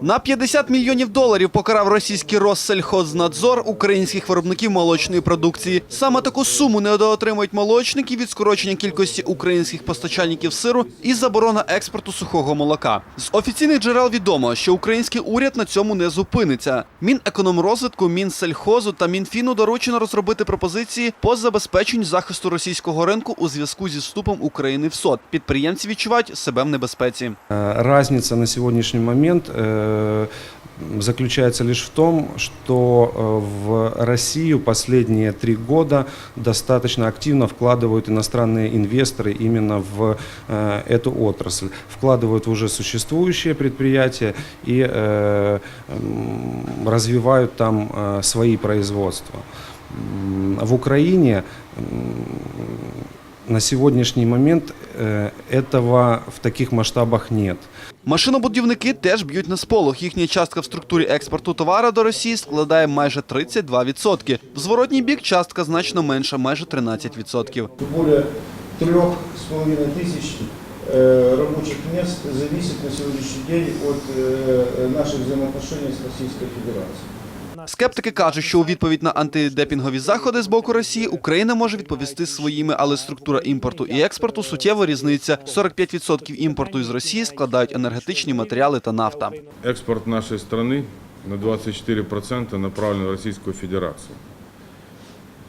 На 50 мільйонів доларів покарав російський Россельхознадзор українських виробників молочної продукції. Саме таку суму недоотримують молочники від скорочення кількості українських постачальників сиру і заборона експорту сухого молока. З офіційних джерел відомо, що український уряд на цьому не зупиниться. Мінекономрозвитку, Мінсельхозу та Мінфіну доручено розробити пропозиції по забезпеченню захисту російського ринку у зв'язку зі вступом України в СОД. Підприємці відчувають себе в небезпеці. Э, Разница на сегодняшний момент заключается лишь в том, что э, в Россию последние три года достаточно активно вкладывают иностранные инвесторы именно в э, эту отрасль. Вкладывают в уже существующие предприятия и э, развивают там э, свои производства. В Украине на сегодняшний момент э, этого в таких масштабах нет. Машинобудівники теж б'ють на сполох. Їхня частка в структурі експорту товара до Росії складає майже 32%. В зворотній бік частка значно менша, майже 13%. более трех с половиной тысяч э, рабочих мест зависит на сегодняшний день от э, наших взаимоотношений с Российской Федерацией. Скептики кажуть, що у відповідь на антидепінгові заходи з боку Росії Україна може відповісти своїми, але структура імпорту і експорту суттєво різниця. 45% імпорту із Росії складають енергетичні матеріали та нафта. Экспорт нашей страны на 24% направлен в Российскую Федерацию.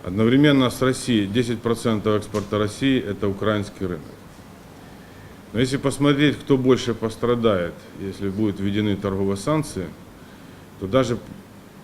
Одновременно с Россией 10% экспорта России – это украинский рынок. Но если посмотреть, кто больше пострадает, если будут введены торговые санкции, то даже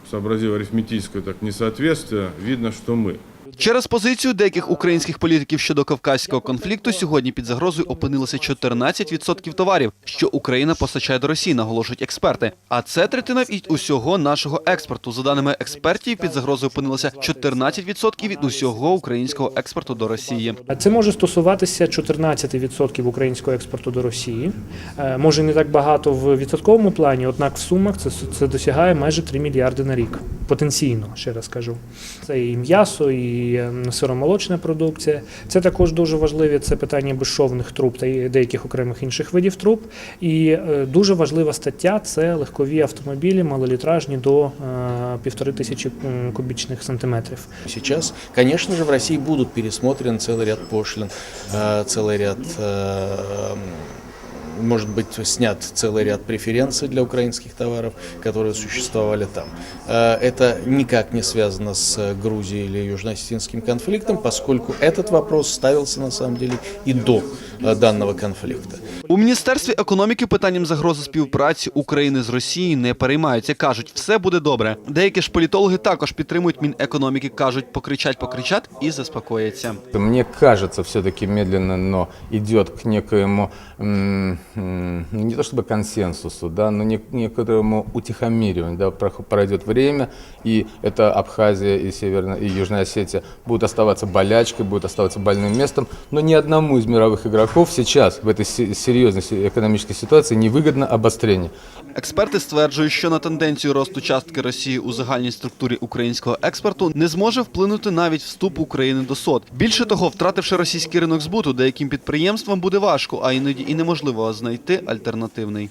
сообразив арифметическое так несоответствие, видно, что мы. Через позицію деяких українських політиків щодо кавказького конфлікту сьогодні під загрозою опинилося 14% товарів, що Україна постачає до Росії, наголошують експерти. А це третина від усього нашого експорту. За даними експертів, під загрозою опинилося 14% від усього українського експорту до Росії. Це може стосуватися 14% українського експорту до Росії. Е, Може не так багато в відсотковому плані, однак в сумах це, це досягає майже 3 мільярди на рік. Потенційно, ще раз кажу. Це і м'ясо, і е, сиромолочна продукція. Це також дуже важливі. Це питання безшовних труб та й деяких окремих інших видів труб. І е, дуже важлива стаття це легкові автомобілі, малолітражні до е, півтори тисячі м, кубічних сантиметрів. Сейчас, конечно же, в России будут пересмотрены целый ряд пошлин, э, целый ряд, э, может быть, снят целый ряд преференций для украинских товаров, которые существовали там. Э, Это никак не связано с Грузией или Южно-Осетинским конфликтом, поскольку этот вопрос ставился на самом деле и до э, данного конфликта. У міністерстві економіки питанням загрози співпраці України з Росією не переймаються. кажуть, все буде добре. Деякі ж політологи також підтримують мінекономіки, кажуть, покричать, покричать і заспокояться. Мне кажется, все-таки медленно, но идет к некоему, м, м, ну, не то чтобы консенсусу, да, но не- некоторому утихомирию. Да, прох- пройдет время, и это Абхазия и Северная и Южная Осетия будут оставаться болячкой, будут оставаться больным местом, но ни одному из мировых игроков сейчас в этой се- серьезной ситуації экономической ситуации невыгодно обострение. Експерти стверджують, що на тенденцію росту частки Росії у загальній структурі українського експорту не зможе вплинути навіть вступ України до СОД. Більше того, втративши російський ринок збуту, деяким підприємствам буде важко, а іноді і неможливо знайти альтернативний.